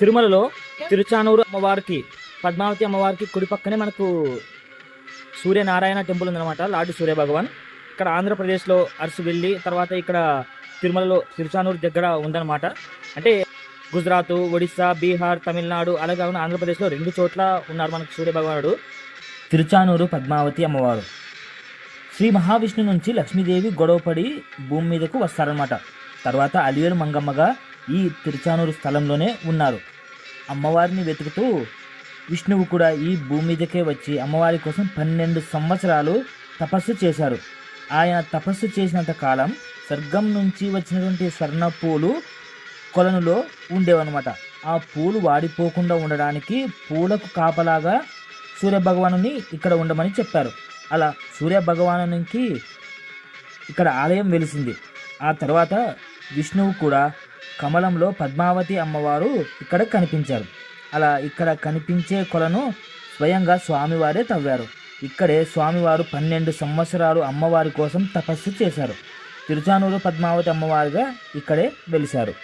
తిరుమలలో తిరుచానూరు అమ్మవారికి పద్మావతి అమ్మవారికి కుడి పక్కనే మనకు సూర్యనారాయణ టెంపుల్ ఉందన్నమాట లార్డు సూర్య భగవాన్ ఇక్కడ ఆంధ్రప్రదేశ్లో అరసివెల్లి తర్వాత ఇక్కడ తిరుమలలో తిరుచానూరు దగ్గర ఉందన్నమాట. అంటే గుజరాత్ ఒడిస్సా బీహార్ తమిళనాడు అలాగే కాకుండా ఆంధ్రప్రదేశ్లో రెండు చోట్ల ఉన్నారు మనకు సూర్య భగవానుడు తిరుచానూరు పద్మావతి అమ్మవారు. శ్రీ మహావిష్ణు నుంచి లక్ష్మీదేవి గొడవపడి భూమి మీదకు వస్తారనమాట తర్వాత అలివేలు మంగమ్మగా ఈ తిరుచానూరు స్థలంలోనే ఉన్నారు. అమ్మవారిని వెతుకుతూ విష్ణువు కూడా ఈ భూమి మీదకే వచ్చి అమ్మవారి కోసం పన్నెండు సంవత్సరాలు తపస్సు చేశారు. ఆయన తపస్సు చేసినంత కాలం స్వర్గం నుంచి వచ్చినటువంటి స్వర్ణ పూలు కొలనులో ఉండేవన్నమాట. ఆ పూలు వాడిపోకుండా ఉండడానికి పూలకు కాపలాగా సూర్య భగవానుని ఇక్కడ ఉండమని చెప్పారు. అలా సూర్య భగవానునికి ఇక్కడ ఆలయం వెలిసింది. ఆ తర్వాత విష్ణువు కూడా కమలంలో పద్మావతి అమ్మవారు ఇక్కడ కనిపించారు. అలా ఇక్కడ కనిపించే కొలను స్వయంగా స్వామివారే తవ్వారు. ఇక్కడే స్వామివారు పన్నెండు సంవత్సరాలు అమ్మవారి కోసం తపస్సు చేశారు. తిరుచానూరు పద్మావతి అమ్మవారిగా ఇక్కడే వెలిశారు.